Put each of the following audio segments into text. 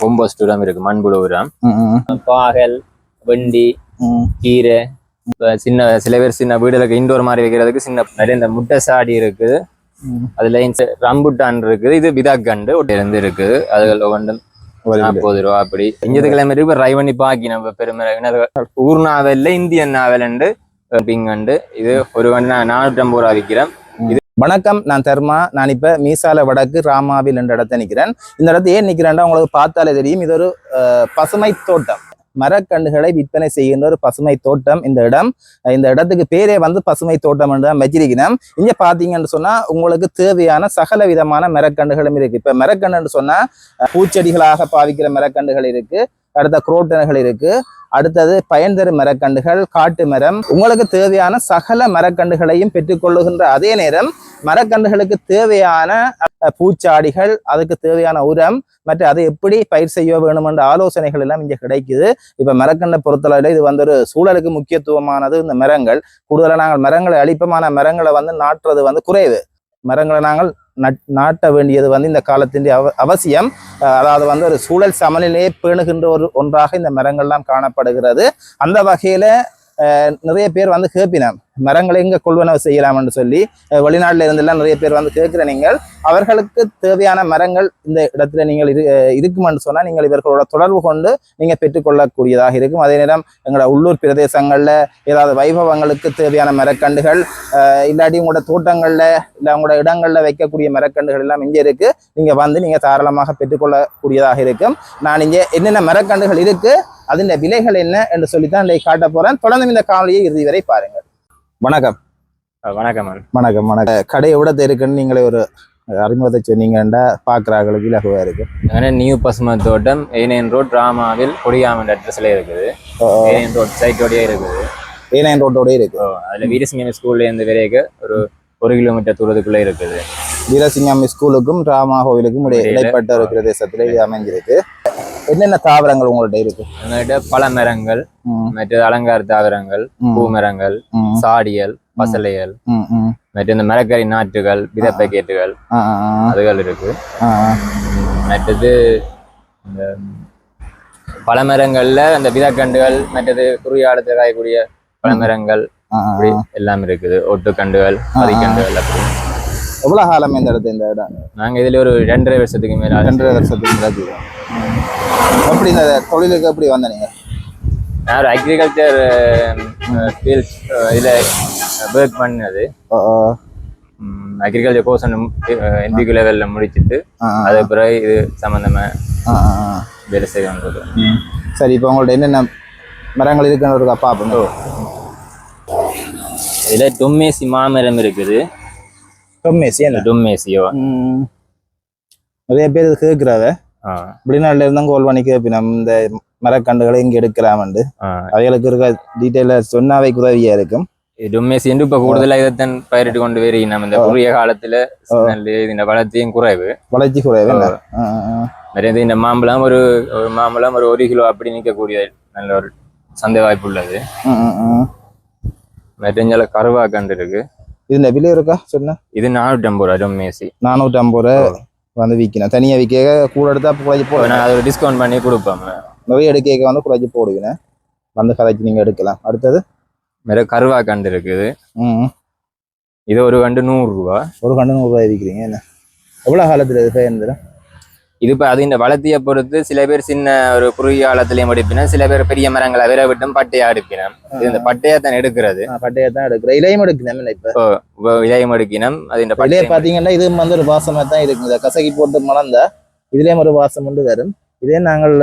Compost உரம் இருக்கு மண்புழு உரம் பாகல் வெண்டி. கீரை சின்ன சில பேர் சின்ன வீடுகளுக்கு இண்டோர் மாதிரி வைக்கிறதுக்கு சின்ன நிறைய இந்த முட்டை சாடி இருக்குது ம். அதுல ரம்புட்டான் இருக்குது இது விதாக்கண்டு ஒட்டு இருந்து இருக்குது அதுகள் ஒவ்வொன்றும். நாற்பது ரூபா அப்படி. இஞ்சது கிழமை இருக்கு பண்ணி பாக்கி நம்ம பெருமை ஊர் நாவல்ல இந்தியன் நாவல் பிங்கண்டு இது ஒரு வண்டி நான் நானூற்றி ஐம்பது ரூபா விற்கிறேன். வணக்கம் நான் தர்மா. நான் இப்ப மீசால வடக்கு ராமாவில் என்ற இடத்த நிற்கிறேன். இந்த இடத்த ஏன் நிற்கிறேன்டா? உங்களுக்கு பார்த்தாலே தெரியும். இது ஒரு பசுமை தோட்டம். மரக்கன்றுகளை விற்பனை செய்கின்ற ஒரு பசுமை தோட்டம் இந்த இடம். இந்த இடத்துக்கு பேரே வந்து பசுமை தோட்டம் என்று தான் வச்சிருக்கிறோம் இங்கே பார்த்தீங்கன்னு சொன்னா உங்களுக்கு தேவையான சகல விதமான மரக்கண்டுகளும் இருக்கு. இப்போ மரக்கண்டுன்னு சொன்னால் பூச்செடிகளாக பாவிக்கிற மரக்கண்டுகள் இருக்கு. அடுத்த குரோட்டன்கள் இருக்கு. அடுத்தது பயன் தரும் மரக்கண்டுகள் காட்டு மரம். உங்களுக்கு தேவையான சகல மரக்கன்றுகளையும் பெற்றுக்கொள்ளுகின்ற அதே நேரம் மரக்கன்றுகளுக்கு தேவையான பூச்சாடிகள் அதுக்கு தேவையான உரம் மற்ற அதை எப்படி பயிர் செய்ய வேணுமென்ற ஆலோசனைகள் எல்லாம் இங்க கிடைக்குது. இப்போ மரக்கன்றை பொறுத்தளவில் இது வந்து ஒரு சூழலுக்கு முக்கியத்துவமானது இந்த மரங்கள். கூடுதலாக நாங்கள் மரங்களை அழிப்பமான மரங்களை வந்து நாட்டுறது வந்து குறைவு. மரங்களை நாங்கள் நட் நாட்ட வேண்டியது வந்து இந்த காலத்தின் அவ அவசியம். அதாவது வந்து ஒரு சூழல் சமநிலையை பேணுகின்ற ஒரு ஒன்றாக இந்த மரங்கள்லாம் காணப்படுகிறது. அந்த வகையில நிறைய பேர் வந்து கேப்பினம் மரங்களை எங்கே கொள்வனவு செய்யலாம்னு சொல்லி வெளிநாட்டில் இருந்தெல்லாம் நிறைய பேர் வந்து கேட்குற நீங்கள் அவர்களுக்கு தேவையான மரங்கள் இந்த இடத்துல நீங்கள் இரு இருக்குமென்று சொன்னால் நீங்கள் இவர்களோட தொடர்பு கொண்டு நீங்கள் பெற்றுக்கொள்ளக்கூடியதாக இருக்கும். அதே நேரம் எங்களோட உள்ளூர் பிரதேசங்களில் ஏதாவது வைபவங்களுக்கு தேவையான மரக்கண்டுகள் இல்லாட்டி உங்களோட தோட்டங்களில் இல்லை உங்களோட இடங்களில் வைக்கக்கூடிய மரக்கண்டுகள் எல்லாம் இங்கே இருக்குது நீங்கள் வந்து நீங்கள் தாராளமாக பெற்றுக்கொள்ளக்கூடியதாக இருக்கும். நான் இங்கே என்னென்ன மரக்கண்டுகள் இருக்குது அதன் விலைகள் என்ன என்று சொல்லித்தான் இன்றைக்கு காட்ட போகிறேன் தொடர்ந்து இந்த காணொலியை இறுதி வரை பாருங்கள். வணக்கம். வணக்கம் வணக்கம் வணக்கம். கடை எவ்வளோ இருக்குன்னு நீங்களே ஒரு அறிமுகத்தை சொன்னீங்கன்னா பார்க்குறாங்களுக்கு இலகுவாக இருக்கு. ஏன்னா நியூ பசுமை தோட்டம் ஏனையன் ரோட் ராமாவில் கொடியாமன் அட்ரஸ்ல இருக்குது. ஏனையன் ரோட் சைட்டோடய இருக்குது. ஏனையன் ரோட்டோடய இருக்கு. அதில் வீரசிங்கம் ஸ்கூல்லேருந்து வரைக்கு ஒரு ஒரு கிலோமீட்டர் தூரத்துக்குள்ளே இருக்குது. வீரசிங்கம் ஸ்கூலுக்கும் ராமா கோவிலுக்கும் இடைப்பட்ட ஒரு பிரதேசத்தில் அமைஞ்சிருக்கு. என்னென்ன தாவரங்கள் உங்கள்ட்ட இருக்கு? எங்ககிட்ட பல மரங்கள் ம், மற்றது அலங்கார தாவரங்கள் ம், பூ மரங்கள் ம், சாடியல் பசலையல். மற்ற இந்த மரக்கறி நாற்றுகள் வித பேக்கெட்டுகள் அதுகள் இருக்கு. மற்றது இந்த பல மரங்கள்ல அந்த விதக்கண்டுகள் மற்றது குறுகியாளத்தில் காயக்கூடிய பல மரங்கள் ஆ, ஆ. அப்படி எல்லாம் இருக்குது. ஒட்டுக்கண்டுகள் பதிக்கண்டுகள் அப்படி. எவ்வளவு காலம் இந்த இடத்து இந்த இடம்? நாங்க இதுல ஒரு ரெண்டரை வருஷத்துக்கு மேல. ரெண்டரை வருஷத்துக்கு முன்னாடி எப்படி இந்த தொழிலுக்கு எப்படி வந்த நீங்க? நான் ஒரு அக்ரிகல்ச்சர் ஃபீல்ட் இதுல ஒர்க் பண்ணது. அக்ரிகல்ச்சர் கோர்ஸ் எம்பிக்கு லெவல்ல முடிச்சிட்டு அது பிறகு இது ஆ. வேலை செய்ய வந்தது. சரி இப்போ உங்கள்ட்ட என்னென்ன மரங்கள் இருக்குன்னு ஒரு பார்ப்போம் இதுல டொம்மேசி மாமரம் இருக்குது. தொம்மேசி என்ன டொம்மேசியோ. நிறைய பேர் ஆ, வெளிநாட்டுல இருந்தா கோல் பண்ணி கேட்பினோம் இந்த மரக்கண்டுகளை இங்க எடுக்கலாமண்டு. அவைகளுக்கு இருக்க டீட்டெயில சொன்னாவே உதவியா இருக்கும் டொம்மேசி என்று இப்ப கூடுதலா இதைத்தான் பயிரிட்டு கொண்டு வரி நம்ம இந்த குறுகிய காலத்துல இந்த வளர்ச்சியும் குறைவு வளர்ச்சி குறைவு. நிறைய இந்த மாம்பழம் ஒரு ஒரு மாம்பழம் ஒரு ஒரு கிலோ அப்படி நிற்கக்கூடிய நல்ல ஒரு சந்தை வாய்ப்பு உள்ளது. மெட்டஞ்சல கருவா கண்டு இருக்கு இது இந்த விலை இருக்கா? சொன்ன. இது நானூற்றி ஐம்பது ரூபா டொம்மேசி நானூற்றி ஐம்பது ரூபா வந்து விற்கணும் தனியா விற்க கூட எடுத்தா குறைச்சி இப்போ போடுவேன். நான் அதை டிஸ்கவுண்ட் பண்ணி கொடுப்போம் நிறைய எடுக்க வந்து குறைச்சி போடுவேன். வந்து கதைக்கு நீங்க எடுக்கலாம். அடுத்தது? வேற கருவா கண்டு இருக்குது. ம் இது ஒரு கண்டு நூறு ரூபா. ஒரு கண்டு நூறு ரூபாய் விற்கிறீங்க என்ன? எவ்வளவு காலத்துல இது பயன் இது இப்போ அது இந்த வளர்த்தியை பொறுத்து சில பேர் சின்ன ஒரு குறுகிய காலத்திலையும் எடுப்பினா சில பேர் பெரிய மரங்களை விர விட்டும் பட்டையா எடுப்பினம் இது இந்த பட்டையா தான் எடுக்கிறது. பட்டையை தான் எடுக்கிறேன் இலையும் எடுக்கணும் இப்ப. இதையும் எடுக்கினம். அது இந்த பட்டையை பாத்தீங்கன்னா இது வந்து ஒரு வாசமா தான் இருக்கும். இதை கசக்கி போட்டு மலர்ந்தா இதுலயும் ஒரு வாசம் உண்டு வரும். இதே நாங்கள்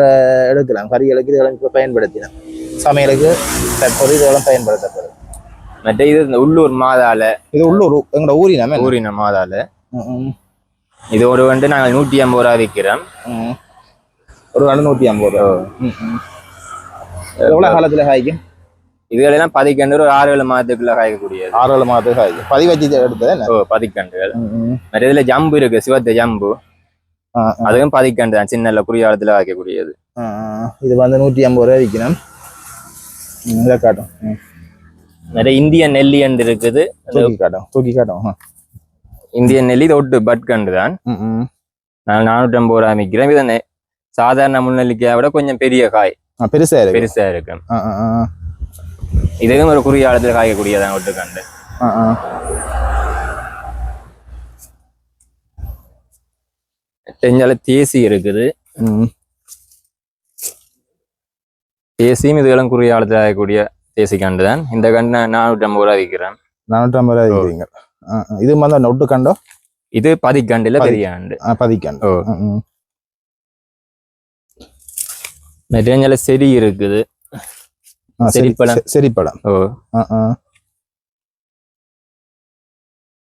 எடுக்கலாம். கறிகளுக்கு இதெல்லாம் இப்ப பயன்படுத்தினோம். சமையலுக்கு தற்போது இதெல்லாம் பயன்படுத்தப்படும். மற்ற இது இந்த உள்ளூர் மாதால. இது உள்ளூர் எங்களோட ஊரினமே ஊரின மாதால. இது ஒரு வந்து நாங்கள் நூற்றி ஐம்பது ரூபா விற்கிறோம். ஒரு கண்டு நூத்தி ஐம்பது ரூபா. எவ்வளவு காலத்துல காய்க்கும்? இதுகளெல்லாம் பதிக்கண்டு ஒரு ஆறு ஏழு மாதத்துக்குள்ள காய்க்கக்கூடியது. ஆறு ஏழு மாதத்துக்கு காய்க்கும். பதி வச்சு எடுத்தது ஓ பதிக்கண்டுகள். மற்ற இதுல ஜம்பு இருக்கு சிவத்த ஜம்பு. அதுவும் பதிக்கண்டு தான் சின்ன குறுகிய காலத்துல காய்க்கக்கூடியது. இது வந்து நூத்தி ஐம்பது ரூபாய் விற்கணும் ம், இதை காட்டும். நிறைய இந்திய நெல்லி என்று இருக்குது. தூக்கி காட்டும் தூக்கி காட்டும். ஆ. இந்திய நெல்லி இது ஒட்டு பட் கண்டு தான். நான் நானூற்றி ஐம்பது ரூபா விற்கிறேன் இதை சாதாரண முள்ளெல்லிக்காயை விட கொஞ்சம் பெரிய காய் பெருசா இருக்கு பெருசா ஆ, இதுவும் ஒரு குறுகிய காலத்துல காய்க்கக்கூடியதான் ஒட்டுக்கண்டு. தெரிஞ்சால தேசி இருக்குது. தேசியும் இதுகளும் குறுகிய காலத்துல காயக்கூடிய தேசி கண்டு தான் இந்த கண்டு நான் நானூற்றி ஐம்பது ரூபா விற்கிறேன் ரூபாய் விற்கிறீங்க ஆ, ஆ. இது வந்து நொட்டு கண்டோ இது பதிக்கண்டு பதி- பெரிய கண்டு ஆ, பதிக்கண்டு ம். தெரிஞ்சால செடி இருக்குது ஆ, சரி செரிப்பழம். செ- செரிப்பழம் ஓ.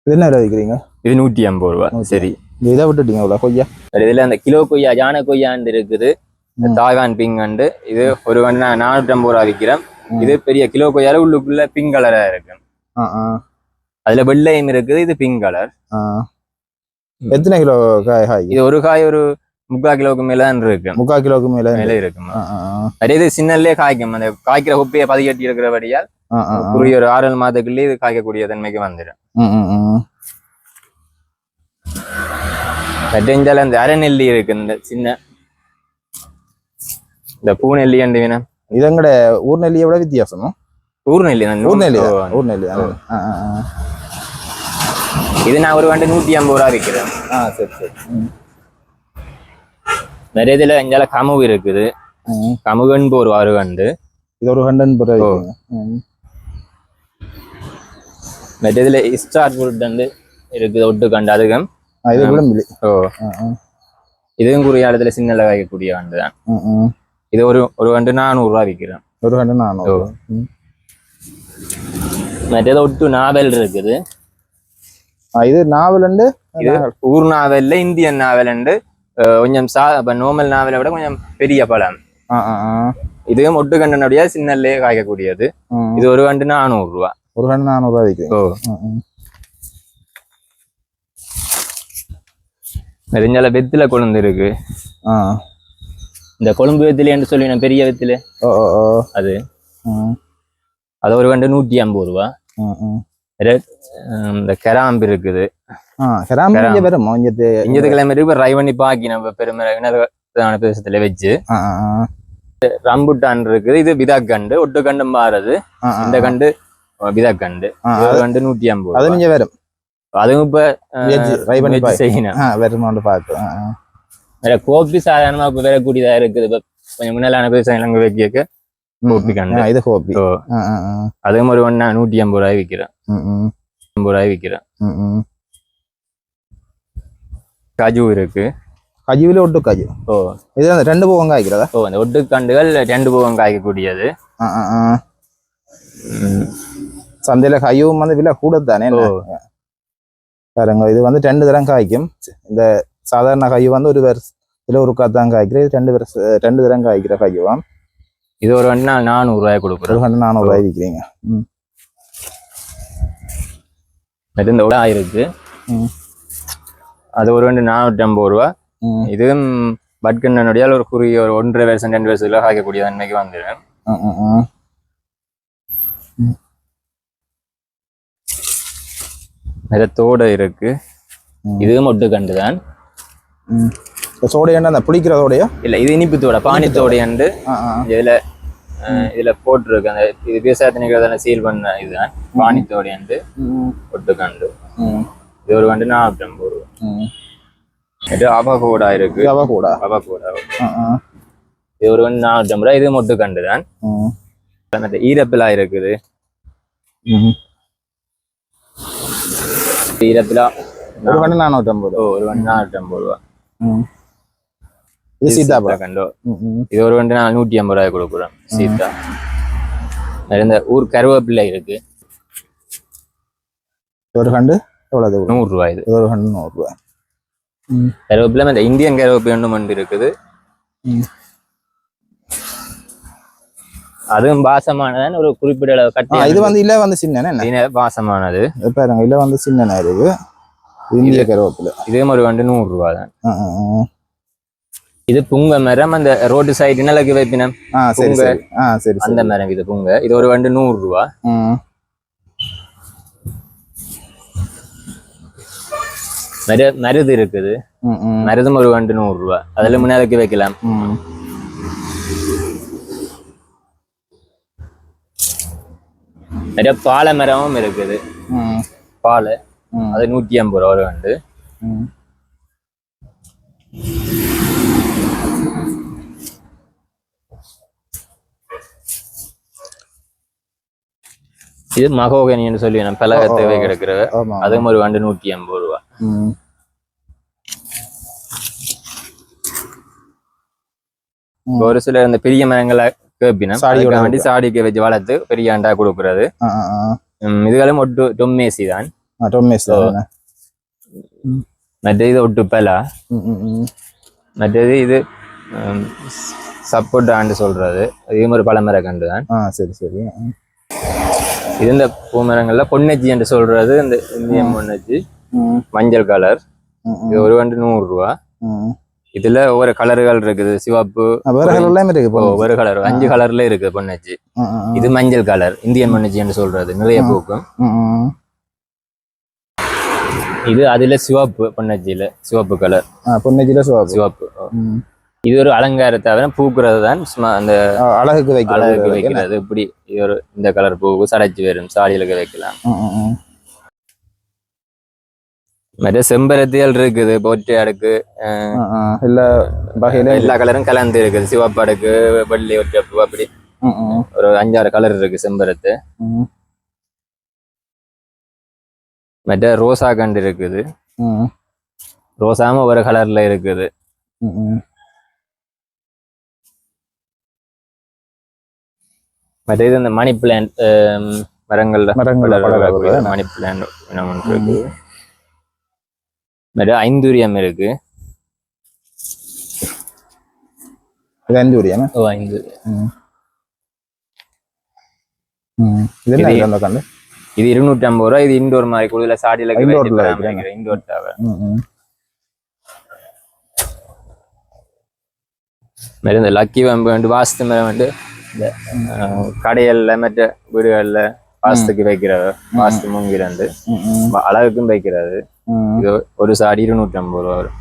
இது என்ன விலை விற்கிறீங்க இது நூற்றி ஐம்பது ரூபா. சரி இதை விட்டுட்டீங்க இவ்வளோ கொய்யா இதுல அந்த கிலோ கொய்யா யானை கொய்யாண்டு இருக்குது தாய்வான் பிங்கண்டு இது ஒரு நானூற்றி ஐம்பது ரூபா விற்கிறேன். இது பெரிய கிலோ கொய்யால உள்ளுக்குள்ள பிங்க் கலரா இருக்கு அதுல வெள்ளையும் இருக்குது இது பிங்க் கலர் எத்தனை கிலோ காய் காய் இது ஒரு காய் ஒரு முக்கால் கிலோவுக்கு மேல தான் இருக்கு. முக்கால் கிலோவுக்கு மேல மேல இருக்குமா. நிறைய இது சின்னல்லே காய்க்கும். அந்த காய்க்கிற குப்பையை பதிகட்டி இருக்கிறபடியால். குறுகிய ஒரு ஆறு ஏழு மாதத்துக்குள்ளே இது காய்க்கக்கூடிய தன்மைக்கு வந்துடும். மற்ற அந்த அரைநெல்லி இருக்கு இந்த சின்ன. இந்த பூநெல்லி அண்டு வேணும் இது எங்கட ஊர் நெல்லியை விட வித்தியாசமா? ஊர் நெல்லி தான். ஊர் நெல்லி ஓ, ஊர் நெல்லி ஆ, ஆ, ஆ, ஆ. இது நான் ஒரு வண்டு நூத்தி ஐம்பது ரூபா விற்கிறேன் ஆ சரி சரி நிறைய இதுல இங்கால கமுகு இருக்குது ம். கமுகுன்னு ஒரு ஆறு வண்டு இது ஒரு பிறகு ம் மற்ற இதுல ஸ்டார் ஃப்ரூட் வந்து இருக்குது ஒட்டு கண்டு அதுக்கும் இது விளம்பிலி ஓ. இதுவும் குறுகிய காலத்துல சின்ன காய்க்கக்கூடிய வண்டு தான். இது ஒரு ஒரு வண்டு நானூறு ரூபா விற்கிறேன் ஒரு ஹண்ட்ரட் நானூறு. மற்றது ஒட்டு நாவல் இருக்குது இது நாவல் உண்டு இது ஊர் நாவல்ல இந்தியன் நாவல் உண்டு கொஞ்சம் சா இப்ப நார்மல் நாவலை விட கொஞ்சம் பெரிய பழம் இதுவும் ஒட்டு கண்டனுடைய சின்னல்லே காய்க்கக்கூடியது. இது ஒரு வண்டு நானூறு ரூபா ஒரு ஹண்ட்ரட் நானூறுரூவா விற்கிறீங்க ஓ ம், ம். நெடுஞ்சால வெத்தில கொழுந்து இருக்கு இந்த கொழும்பு வெத்திலேன்னு சொல்லி நான் பெரிய வெத்தில ஓ ஓ ஓ அது அது ஒரு வண்டு நூற்றி ஐம்பது ரூபா. வேற, இந்த கராம்பு இருக்குது. ஆ கிராமம் இங்கே வரும் இங்கே இஞ்சது கிழமை ட்ரை பண்ணி பாக்கி நம்ம பெருமை இனதான பிரதேசத்துல வச்சு ரம்புட்டான் இருக்குது. இது விதாக்கண்டு ஒட்டு கண்டும் மாறுது இந்த கண்டு விதாக்கண்டு கண்டு நூற்றி ஐம்பது ரூபா. இங்கே வரும் அதுவும் இப்ப ட்ரை பண்ணி செய்யணும் ஆ ஆ வேற கோப்பி சாதாரணமா இப்ப வரக்கூடியதா இருக்குது இப்ப கொஞ்சம் முன்னாலான பிரதேசம் வைக்க கோப்பி கண்டு இது ஆ அதுவும் ஒரு ஒண்ணா நூற்றி ஐம்பது ரூபாய் விற்கிறேன் ஐம்பது ரூபாய் விற்கிறேன் கஜு இருக்கு கஜுவில ஒட்டு கஜு ஓ இது அந்த ரெண்டு பூவங்க ஆகிக்கிறதா ஓ அந்த ஒட்டுக்கண்டுகள் ரெண்டு பூவம் காய்க்கக்கூடியது சந்தையில கையும் வந்து விலை கூட தானே பாருங்க இது வந்து ரெண்டு தரம் காய்க்கும் இந்த சாதாரண கையு வந்து ஒரு வருஷம் இதுல ஒரு தான் காய்க்கிற இது ரெண்டு ரெண்டு தரம் காய்க்கிற கையுவாம் இது ஒரு ஒன்று நாள் நானூறு ரூபாய் கொடுக்குறோம். ஒரு கண்டு நானூறு ரூபாய் விற்கிறீங்க ம். அது இந்த இருக்கு ம். அது ஒரு ரெண்டு நானூற்றி ஐம்பது ரூபா இதுவும் பட்கண்ணனுடைய ஒரு குறுகிய ஒரு ஒன்றரை வருஷம் ரெண்டு வருஷத்துல காய்க்கக்கூடிய தன்மைக்கு வந்துடும். ம், ம், ம். நிறைய தோடை இருக்கு. இதுவும் ஒட்டுக்கண்டு தான் ம். இந்த சோடையாண்டா அந்த புளிக்கிறதோடையா இல்ல இது இனிப்பு தோடை பானி தோடையண்டு இதுல இதுல போட்டிருக்கு. அந்த இது விவசாயத்தினிக்கிறதான சீல் பண்ண இதுதான் பானி தோடையண்டு ஒட்டுக்கண்டு இது ஒரு கண்டு நானூற்றி ஐம்பது ரூபா. இது அவகோடா இருக்கு. இது அவ கூட அவகோடா ஆ ஆ. இது ஒரு கண்டு நானூற்றி ஐம்பது ரூபா இது ஒட்டுக்கண்டு தான். மற்ற ஈரப்பிலா இருக்குது. ஈரப்பிலா. ஒரு கண்டு நானூற்றி ஐம்பது ஓ ஒரு கண்டு நானூற்றி ஐம்பது ரூபா. இது கண்டோ. இது ஒரு நான் நூற்றி ஐம்பது ரூபாய் கொடுக்குறோம் சீதா இந்த ஊர் கருவேப்பிலை இருக்கு ஒரு கண்டு எவ்வளவு இது? இது இது ஒரு கண்டு நூறு ரூபாய் ம், கருவேப்பிலை இந்த இந்தியன் கருவேப்பிலை ஒன்று மண்டு இருக்குது. அதுவும் பாசமானதான் ஒரு குறிப்பிட்ட அளவு கட்டி இது வந்து இல்ல வந்து சின்ன இது பாசமானது இது பாருங்க இல்ல வந்து சின்ன இருக்கு இது இந்திய கருவேப்பிலை இதுவும் ஒரு கண்டு நூறு ரூபா தான். இது புங்க மரம் அந்த ரோடு சைடு நிலக்கு வைப்பினம் அந்த மரம் இது புங்க. இது ஒரு கண்டு நூறு ரூபா. மருது இருக்குது. மருதும் ஒரு கண்டு நூறு ரூபா. அதுல முன்னாடிக்கு வைக்கலாம். நிறைய பாலை மரமும் இருக்குது. பாலை. அது நூற்றி ஐம்பது ரூபா ஒரு கண்டு இது மகோகனின்னு சொல்லி நம்ம பலகத்தை கிடக்குற ஆமா அதுவும் ஒரு கண்டு நூற்றி ஐம்பது ரூபா. ஒரு சில இந்த பெரிய மரங்களை கேப்பினா சாடியோட வண்டி சாடிக்கு வச்சு வளர்த்து பெரிய ஆண்டா கொடுக்கறது. இதுகளும் ஒட்டு டொம்மேசி தான். தானே. மற்ற இது ஒட்டு பலா. மற்றது இது சப்போர்ட் ஆண்டு சொல்றது. இதுவும் ஒரு பழமர கண்டு தான் சரி சரி. இது இந்த பூமரங்கள்ல பொன்னச்சி என்று சொல்றது இந்த இந்தியன் பொன்னச்சி ம். மஞ்சள் கலர் இது ஒரு கண்டு நூறு ரூபா இதுல ஒவ்வொரு கலர்கள் இருக்குது. சிவப்பு இருக்கு ஒவ்வொரு கலர் அஞ்சு கலர்ல இருக்குது பொன்னச்சி. இது மஞ்சள் கலர் இந்தியன் பொன்னச்சி என்று சொல்றது. நிறைய பூக்கும். இது அதுல சிவப்பு பொன்னச்சியில சிவப்பு கலர் பொன்னேஜில சுவாபு சிவப்பு. ம். இது ஒரு அலங்காரத்தை தவிர பூக்குறது தான் அந்த அழகுக்கு வைக்கிறது அழகுக்கு வைக்கிறது. இப்படி இது ஒரு இந்த கலர் பூவு சடைச்சு வரும். சாடிகளுக்கு வைக்கலாம். மற்ற செம்பருத்திகள் இருக்குது பொற்றை அடுக்கு. எல்லா வகையில எல்லா கலரும் கலந்து இருக்குது. சிவப்பு அடுக்கு வெள்ளி ஒற்றை பூ அப்படி ஒரு அஞ்சாறு கலர் இருக்கு செம்பருத்து. மற்ற ரோசா கண்டு இருக்குது. ரோசாம ஒரு கலர்ல இருக்குது. மற்ற இது இந்த மணி பிளான்ட் மரங்கள்ல தானே? மணி பிளான்ட் இருக்கு மற்ற ஐந்தூரியம் இருக்கு. இது அஞ்சு வரியாம ஓ ஐந்து. ம். ம். இது இருநூற்றி ஐம்பது ரூபா இது இண்டோர் மாதிரி கூடுதல சாடியில ம் மாதிரி இந்த லக்கி வம்பு வந்து வாஸ்து மரம் வந்து இந்த கடைகள்ல மற்ற வீடுகள்ல வாஸ்துக்கு வைக்கிறது. வாஸ்து மூங்கிறண்டு ம் ம். அழகுக்கும் வைக்கிறது. இது ஒரு சாடி இருநூற்றி ஐம்பது ரூபா வரும்.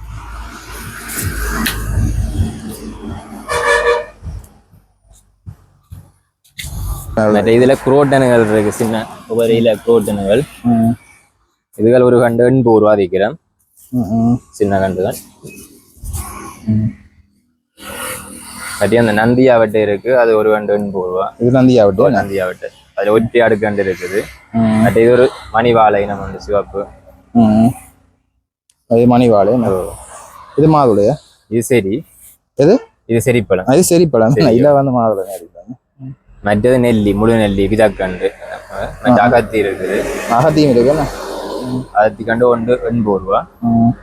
மற்ற இதுல குரோட்டனுகள் இருக்கு. சின்ன இல குரோட்டனுகள். இதுகள் ஒரு கண்டு எண்பது ரூபா விற்கிறேன். சின்ன கண்டுகள். மற்ற அந்த நந்தியாவட்டை இருக்கு. அது ஒரு கண்டு எண்பது ரூபா இது நந்தி ஆகட்டும் நந்தியாவட்டை. அதுல ஒற்றி அடுக்கண்டு இருக்குது. மற்ற இது ஒரு மணிவாழை நம்ம வந்து சிவப்பு. அது மணிவாழை இது மாதுளையா? இது சரி எது? இது செரிப்பழம் அது சரி பழம் இல்ல வந்து மாதுளை மற்றது நெல்லி முழு நெல்லி விதக்கண்டு மற்ற அகத்தி இருக்குது. அகத்தியும் இருக்குல்ல அகத்தி கண்டு ஒன்று எண்பது ரூபா ம்.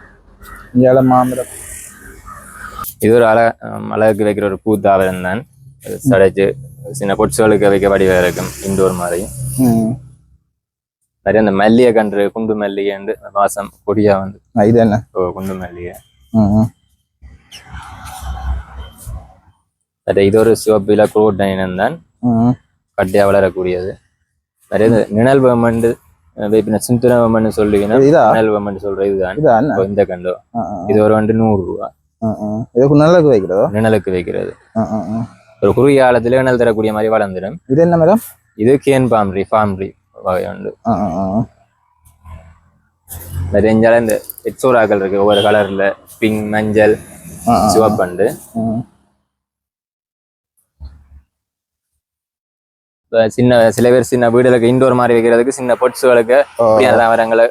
இங்கே மாமரம் இது ஒரு அழ அழகுக்கு வைக்கிற ஒரு பூத்தாவரம் தான். அது சடைச்சு சின்ன பொட்சுகளுக்கு வைக்க வடிவம் இருக்கும் இண்டோர் மாதிரி. நிறைய அந்த மல்லிகை கன்று குண்டு மல்லிகைண்டு வாசம் கொடியா வந்து இது என்ன? ஓ, குண்டு மல்லிகை. நிறைய இது ஒரு சிவப்பில குரோட்டன் இனம் தான். ம். கட்டியா வளரக்கூடியது. நிறைய இந்த நிழல் சிந்துன வேமன்னு சொல்லுவீங்கன்னா நிழல் வேமன்னு சொல்ற இதுதான். இந்த கண்டோ. இது ஒரு வந்து நூறு ரூபா. இதுக்கு நல்லது வைக்கிறதோ? நிழலுக்கு வைக்கிறது. ஒரு குறுகிய காலத்துல நிழல் தரக்கூடிய மாதிரி வளர்ந்துடும். இது என்ன மரம்? இது கேன் பாம்ரி ஃபார்ம்ரி வகை உண்டு. இஞ்சால இந்த எக்ஸோராக்கள் இருக்கு. ஒவ்வொரு கலர்ல பிங்க் மஞ்சள் சிவப்பண்டு. சின்ன சில பேர் சின்ன வீடுகளுக்கு இண்டோர் மாதிரி வைக்கிறதுக்கு சின்ன பொட்ஸுகளுக்கு தாவரங்களை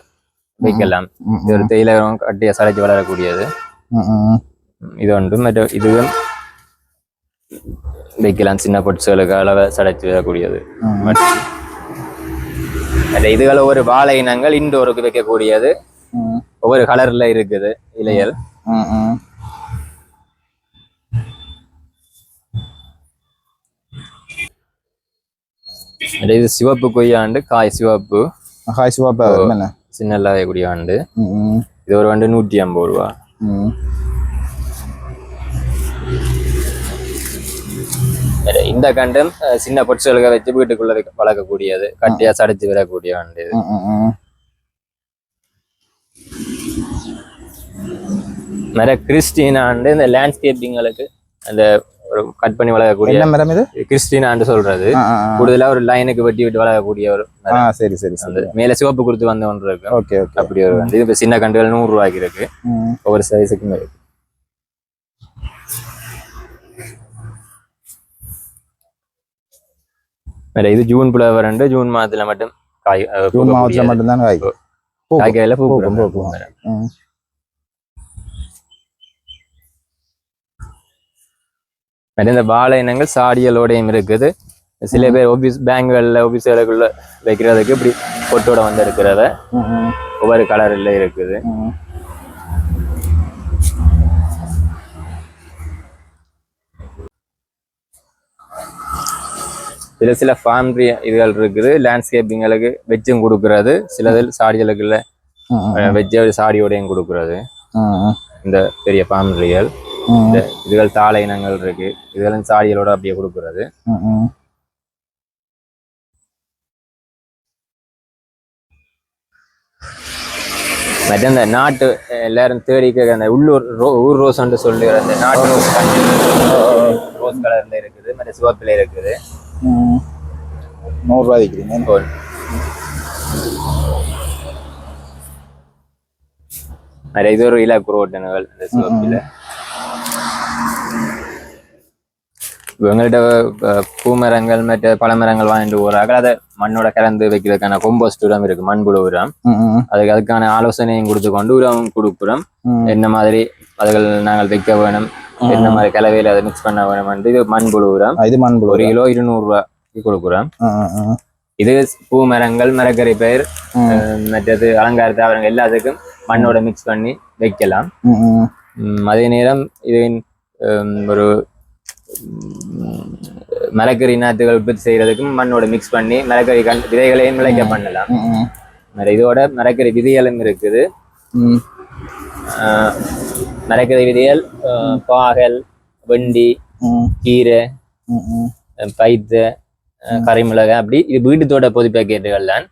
வைக்கலாம். இது ஒரு தேயிலை கட்டிய சளைச்சு வளரக்கூடியது. இது இதுவும் வைக்கலாம் சின்ன பொட்ஸுகளுக்கு அளவை சடைச்சு வரக்கூடியது ம். மற்ற இதுகள் ஒவ்வொரு வாழை இனங்கள் இண்டோருக்கு வைக்கக்கூடியது ஒவ்வொரு கலர்ல இருக்குது இலையல் இது சிவப்பு கொய்யாண்டு காய் சிவப்பு ஹாய் சிவாப்பா சின்ன ஆண்டு ம் ம் இது ஒரு ஆண்டு நூற்றி ஐம்பது ரூபா இந்த கண்டும் சின்ன பொட்சுகளுக்கு வச்சு வீட்டுக்குள்ள வளர்க்கக்கூடியது. கட்டியா சடைச்சு ம் ம் நிறைய கிறிஸ்டினாண்டு இந்த லேண்ட்ஸ்கேப்பிங்களுக்கு அந்த ஒரு கட் பண்ணி வளர்க்கக்கூடிய மரம் இது? கிறிஸ்டினாண்டு சொல்றது. கூடுதலா ஒரு லைனுக்கு வெட்டி விட்டு வளர்க்கக்கூடிய ஒரு. சரி சரி அந்த மேல சிவப்பு கொடுத்து வந்த ஒன்று இருக்கு. Okay okay. அப்படி ஒரு வந்து இப்ப சின்ன கண்டுகள் நூறு ரூபாய்க்கு இருக்கு. ஒவ்வொரு சைஸுக்கும் இருக்கு. வேற இது ஜூன் புலவர் ரெண்டு ஜூன் மாதத்துல மட்டும் காய் ஜூன். மட்டும்தான் காய்க்கும் பூக்கும். காய்கறில பூ பூக்கும், பூக்கும் பூக்கும். ம். மற்ற இந்த வாழை இனங்கள் சாடியலோடையும் இருக்குது. சில பேர் ஆபீஸ் பேங்குகள்ல ஆபீஸ்களுக்குள்ள வைக்கிறதுக்கு இப்படி பொட்டோட வந்து இருக்கிறத ஒவ்வொரு கலர்ல இருக்குது. ம். சில சில ஃபார்ம்ரி இதுகள் இருக்குது. லேண்ட்ஸ்கேப்பிங்களுக்கு வெச்சும் கொடுக்கறது. சிலதில் சாடிகளுக்குள்ள வெஜ்ஜ சாடியோடையும் கொடுக்கறது. இந்த பெரிய ஃபார்ம்ரிகள் ம், இந்த இதுகள் தாளை இனங்கள் இருக்கு. இதெல்லாம் சாடிகளோட அப்படியே கொடுக்கறது. மற்ற இந்த நாட்டு எல்லாரும் தேடி கேட்க அந்த உள்ளூர் ரோ- ஊர் ரோஸ்ன்னு சொல்லுகிற அந்த நாட்டு ரோஸ் ரோஸ் கலர்ல இருக்குது. மற்ற சிவப்பில இருக்குது. நூறுரூவா விற்கிறீங்க இப்போ நிறைய இது ஒரு இலக்கு ரோட்டனுகள் இந்த சிவப்பில. அஹ், பூமரங்கள் மற்ற பழமரங்கள் வாங்கிட்டு போறாங்க அதை மண்ணோட கலந்து வைக்கிறதுக்கான கொம்போஸ்ட் உரம் இருக்கு மண்புழு உரம். அதுக்கு அதுக்கான ஆலோசனையும் கொடுத்து கொண்டு உரம் கொடுக்குறோம். என்ன மாதிரி அதுகள் நாங்கள் வைக்க வேணும் என்ன மாதிரி கலவையில் அதை மிக்ஸ் பண்ண வேணும் இது மண்புழு உரம் இது மண்புழு ஒரு கிலோ இருநூறு ரூபாய்க்கு கொடுக்குறோம். இது பூ மரங்கள் மரக்கறி பயிர் மற்றது அலங்கார தாவரங்கள் எல்லாத்துக்கும் மண்ணோட மிக்ஸ் பண்ணி வைக்கலாம். அதே நேரம் ஹம், ஒரு மரக்கறி நாற்றுகள் உற்பத்தி செய்யறதுக்கும் மண்ணோட மிக்ஸ் பண்ணி மரக்கறி கண் விதைகளையும் விளைக்க பண்ணலாம். இதோட மரக்கறி விதைகளும் இருக்குது. மரக்கறி விதைகள் பாகல் வெண்டி கீரை பைத்து அஹ், கறிமிளகாய் அப்படி இது வீட்டு தோட்ட பொது பேக்கெட்டுகள் தான்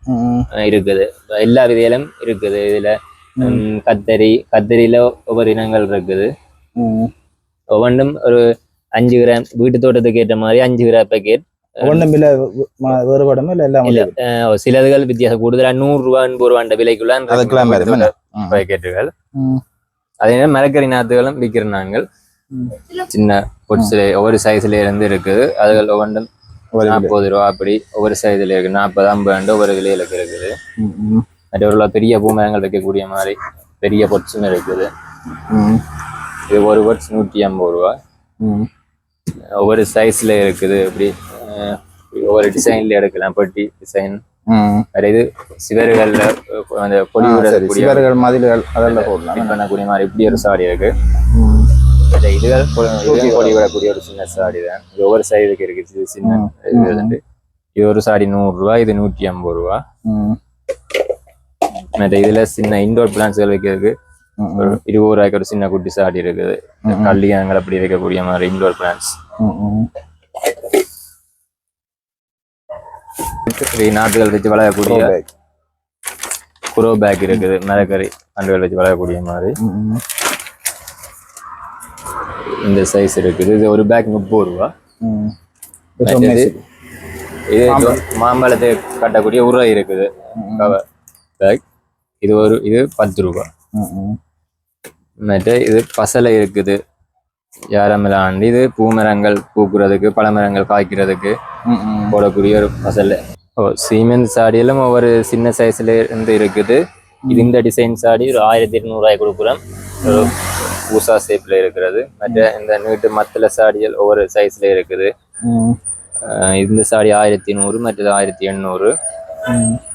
இருக்குது. எல்லா விதைகளும் இருக்குது. இதுல கத்தரி கத்தரியில ஒவ்வொரு இனங்கள் இருக்குது. ஒவ்வொன்றும் ஒரு அஞ்சு கிராம் வீட்டு தோட்டத்துக்கு ஏற்ற மாதிரி அஞ்சு கிராம் பேக்கெட் ஒண்ணும் இல்ல ம- வேறுபடாம இல்ல எல்லாம் இல்ல சிலதுகள் வித்தியாசம். கூடுதலா நூறு ரூபா எண்பது ரூபாண்ட விலைக்குள்ள. பேக்கெட்டுகள். அதே நேரம் மரக்கறி நாற்றுகளும் விற்கிறோம் நாங்கள். சின்ன பொட்ஸ்ல ஒவ்வொரு சைஸ்ல இருந்து இருக்குது அதுகள் ஒவ்வொன்றும். நாற்பது ரூபா அப்படி ஒவ்வொரு சைஸ்ல இருக்கு நாற்பது ஐம்பது ஒவ்வொரு விலையில இருக்குது ம், ம். மற்ற ஒரு பெரிய பூமரங்கள் வைக்கக்கூடிய மாதிரி பெரிய பொட்ஸும் இருக்குது. இது ஒரு பொட்ஸ் நூற்றி ஐம்பது ரூபா. ஒவ்வொரு சைஸ்ல இருக்குது இப்படி ஒவ்வொரு டிசைன்ல எடுக்கலாம் பெட்டி டிசைன் இது சிவர்கள்ல அந்த விடக்கூடிய சிவர்கள் மதில்கள் அதெல்லாம் போடலாம். பண்ணக்கூடிய மாதிரி இப்படி ஒரு சாடி இருக்கு. இதுகள் பொடி விடக்கூடிய ஒரு சின்ன சாடி தான். இது ஒவ்வொரு சைஸுக்கு இருக்கு இது சின்ன. இது வந்து இது ஒரு சாடி நூறு ரூபா இது நூற்றி ஐம்பது ரூபா. மற்ற இதுல சின்ன இண்டோர் பிளான்ஸ்கள் வைக்கிறதுக்கு ஒரு இருபது ரூபாய்க்கு ஒரு சின்ன குட்டி சாடி இருக்குது. கல்யாணங்கள் அப்படி வைக்கக்கூடிய மாதிரி இண்டோர் பிளான்ஸ். நாட்டுகள் வச்சு bag. குரோ பேக் இருக்குது. மரக்கறி கண்டுகள் வச்சு வளரக்கூடிய மாதிரி. இந்த சைஸ் இருக்குது. இது ஒரு பேக் முப்பது ரூபா. இது மாம்பழத்தை கட்டக்கூடிய உரை இருக்குது. கவர் பேக் இது ஒரு இது பத்து ரூபா. மற்ற இது பசலை இருக்குது. யாரமிலாண்டு இது பூமரங்கள் பூக்குறதுக்கு பழமரங்கள் காய்க்கிறதுக்கு ம், ம். போடக்கூடிய ஒரு பசல் ஓ சீமெண்ட் சாடியிலும் ஒவ்வொரு சின்ன சைஸ்ல இருந்து இருக்குது இது இந்த டிசைன் சாடி ஒரு ஆயிரத்தி இருநூறுவாய் கொடுக்குறோம் ஒரு ஊசா ஷேப்ல இருக்கிறது மற்ற இந்த நீட்டு மத்தல சாடிகள் ஒவ்வொரு சைஸ்ல இருக்குது இந்த சாடி ஆயிரத்தி நூறு மற்றது ஆயிரத்தி எண்ணூறு.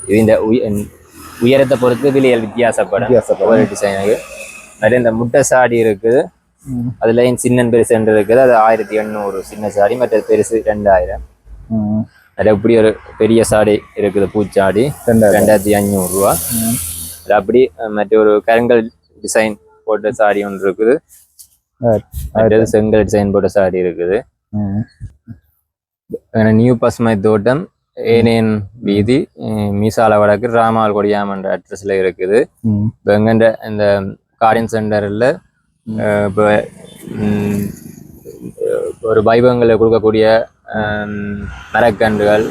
இது இந்த உய- உயரத்தை பொறுத்து விலைகள் வித்தியாசப்படும். ஒவ்வொரு டிசைனுக்கு மற்ற இந்த முட்டை சாடி இருக்குது. அதுலயும் சின்ன பெருசு ரெண்டு இருக்குது அது ஆயிரத்தி எண்ணூறு சின்ன சாடி மற்றது பெருசு ரெண்டாயிரம். அது இப்படி ஒரு பெரிய சாடி இருக்குது பூச்சாடி. ரெண்டாயிரத்தி அஞ்சூறு ரூபா. அது அப்படி மற்ற ஒரு கருங்கல் டிசைன் போட்ட சாடி ஒன்று இருக்குது. மற்றது செங்கல் டிசைன் போட்ட சாடி இருக்குது நியூ பசுமை தோட்டம் ஏனேன் வீதி மீசால வடக்கு ராமால் கொடியாமன்ற அட்ரஸ்ல இருக்குது எங்கன்ற இந்த காரியம் சென்டரில் இப்போ ஒரு வைபவங்களை கொடுக்கக்கூடிய மரக்கன்றுகள்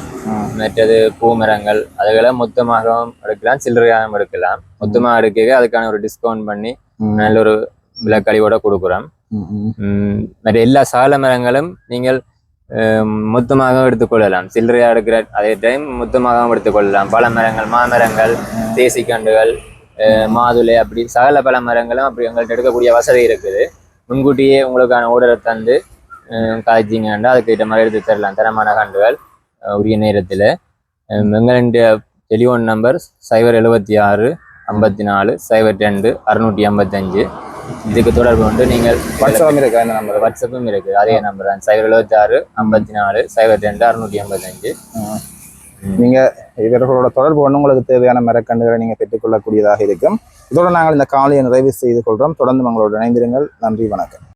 மற்றது பூ மரங்கள் அதுகளை மொத்தமாகவும் எடுக்கலாம் சில்லறையாகவும் எடுக்கலாம். மொத்தமாக எடுக்க அதுக்கான ஒரு டிஸ்கவுண்ட் பண்ணி. நல்ல ஒரு விலக்கழிவோட கொடுக்குறோம். மற்ற எல்லா சால மரங்களும் நீங்கள் ஹம், மொத்தமாக எடுத்துக்கொள்ளலாம். சில்லறையா எடுக்கிற அதே டைம் மொத்தமாகவும் எடுத்துக்கொள்ளலாம். பல மரங்கள் மாமரங்கள் தேசிக்கண்டுகள் அஹ், மாதுளை அப்படி சகல பல மரங்களும் அப்படி எங்கள்கிட்ட எடுக்கக்கூடிய வசதி இருக்குது. முன்கூட்டியே உங்களுக்கான ஆர்டரை தந்து காய்ச்சிங்கன்னா அதுக்கிட்ட மாதிரி எடுத்து தரலாம். தரமான கண்டுகள் உரிய நேரத்தில். எங்களுடைய டெலிஃபோன் நம்பர் சைபர் எழுபத்தி ஆறு ஐம்பத்தி நாலு சைபர் ரெண்டு அறுநூற்றி ஐம்பத்தஞ்சு இதுக்கு தொடர்பு கொண்டு நீங்கள் வாட்ஸ்அப் இருக்கா இந்த நம்பர் வாட்ஸ்அப்பும் இருக்குது அதே நம்பர் தான். சைபர் எழுபத்தி ஆறு ஐம்பத்தி நாலு சைபர் ரெண்டு அறுநூற்றி ஐம்பத்தஞ்சு நீங்க இவர்களோட தொடர்பு ஒன்று உங்களுக்கு தேவையான மரக்கண்டுகளை நீங்க பெற்றுக்கொள்ளக்கூடியதாக இருக்கும். இதோட நாங்கள் இந்த காலையை நிறைவு செய்து கொள்றோம். தொடர்ந்து உங்களோட இணைந்திருங்கள். நன்றி வணக்கம்.